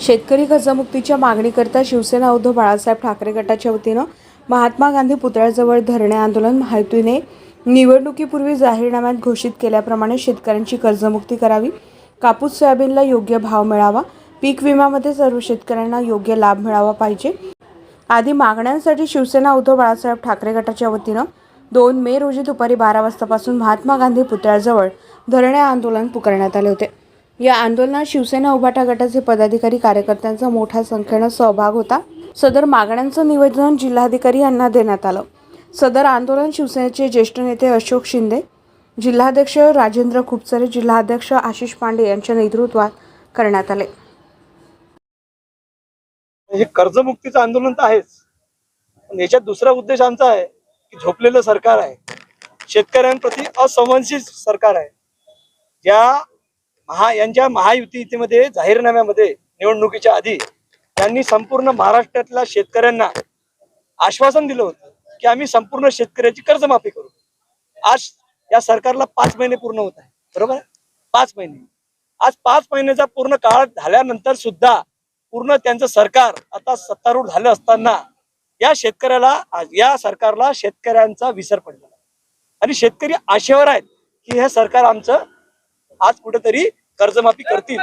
शेतकरी कर्जमुक्तीच्या मागणीकरता शिवसेना उद्धव बाळासाहेब ठाकरे गटाच्या वतीनं महात्मा गांधी पुतळ्याजवळ धरणे आंदोलन माहितीने निवडणुकीपूर्वी जाहीरनाम्यात घोषित केल्याप्रमाणे शेतकऱ्यांची कर्जमुक्ती करावी कापूस सोयाबीनला योग्य भाव मिळावा पीक विम्यामध्ये सर्व शेतकऱ्यांना योग्य लाभ मिळावा पाहिजे आदी मागण्यांसाठी शिवसेना उद्धव बाळासाहेब ठाकरे गटाच्या वतीनं दोन मे रोजी दुपारी बारा वाजतापासून महात्मा गांधी पुतळ्याजवळ धरणे आंदोलन पुकारण्यात आले होते. या आंदोलनात शिवसेना उभाटा गटाचे पदाधिकारी कार्यकर्त्यांचा मोठ्या संख्येनं सहभाग होता. सदर मागण्यांचं निवेदन जिल्हाधिकारी यांना देण्यात आलं. सदर आंदोलन शिवसेनेचे ज्येष्ठ नेते अशोक शिंदे जिल्हाध्यक्ष राजेंद्र खुपसरे जिल्हाध्यक्ष आशिष पांडे यांच्या नेतृत्वात करण्यात आले. हे कर्जमुक्तीचं आंदोलन तर आहेच. पण याच्यात दुसरा उद्देश आमचा आहे की झोपलेलं सरकार आहे. शेतकऱ्यांप्रती असंवेदनशील सरकार आहे. ज्या महा यांच्या महायुतीमध्ये जाहीरनाम्यामध्ये निवडणुकीच्या आधी त्यांनी संपूर्ण महाराष्ट्रातल्या शेतकऱ्यांना आश्वासन दिलं होतं की आम्ही संपूर्ण शेतकऱ्याची कर्जमाफी करू. आज या सरकारला पाच महिने पूर्ण होत आहे बरोबर? पाच महिने. आज पाच महिन्याचा पूर्ण काळ झाल्यानंतर सुद्धा पूर्ण त्यांचं सरकार आता सत्तारूढ झालं असताना या शेतकऱ्याला आज या सरकारला शेतकऱ्यांचा विसर पडला. आणि शेतकरी आशेवर आहेत की हे सरकार आमचं आज कुठेतरी कर्जमाफी करतील.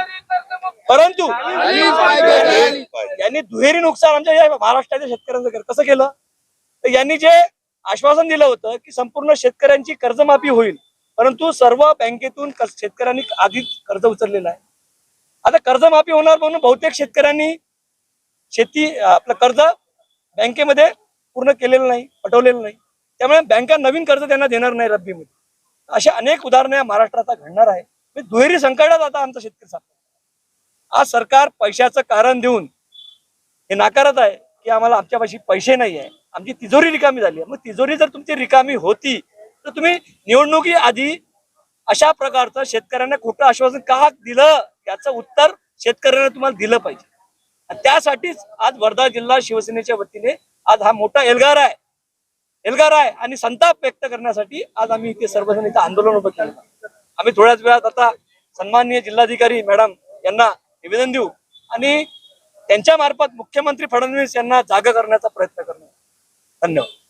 परंतु यांनी दुहेरी नुकसान आमच्या या महाराष्ट्राच्या शेतकऱ्यांचं कर कसं केलं? तर यांनी जे आश्वासन दिलं होतं की संपूर्ण शेतकऱ्यांची कर्जमाफी होईल. परंतु सर्व बँकेतून शेतकऱ्यांनी आधीच कर्ज उचललेलं आहे. आता कर्जमाफी होणार म्हणून बहुतेक शेतकऱ्यांनी शेती आपलं कर्ज बँकेमध्ये पूर्ण केलेलं नाही पटवलेलं नाही. त्यामुळे बँका नवीन कर्ज त्यांना देणार नाही रब्बीमध्ये. अशा अनेक उदाहरणं या महाराष्ट्रात घडणार आहे दुहेरी संकटात आता आमचा शेतकरी सापडला आज सरकार पैशाचं कारण देऊन हे नाकारत आहे की आम्हाला आमच्यापाशी पैसे नाही आहे. आमची तिजोरी रिकामी झाली आहे. मग तिजोरी जर तुमची रिकामी होती तर तुम्ही निवडणुकी आधी अशा प्रकारचं शेतकऱ्यांना खोटं आश्वासन का दिलं? याचं उत्तर शेतकऱ्यांना तुम्हाला दिलं पाहिजे. त्यासाठीच आज वर्धा जिल्हा शिवसेनेच्या वतीने आज हा मोठा एल्गार आहे. एल्गार आहे आणि संताप व्यक्त करण्यासाठी आज आम्ही इथे सर्वजण इथं आंदोलन उभं केलं. आम्ही थोड्याच वेळात आता सन्माननीय जिल्हाधिकारी मॅडम यांना निवेदन देऊ आणि त्यांच्या मार्फत मुख्यमंत्री फडणवीस यांना जागा करण्याचा प्रयत्न करणार. धन्यवाद.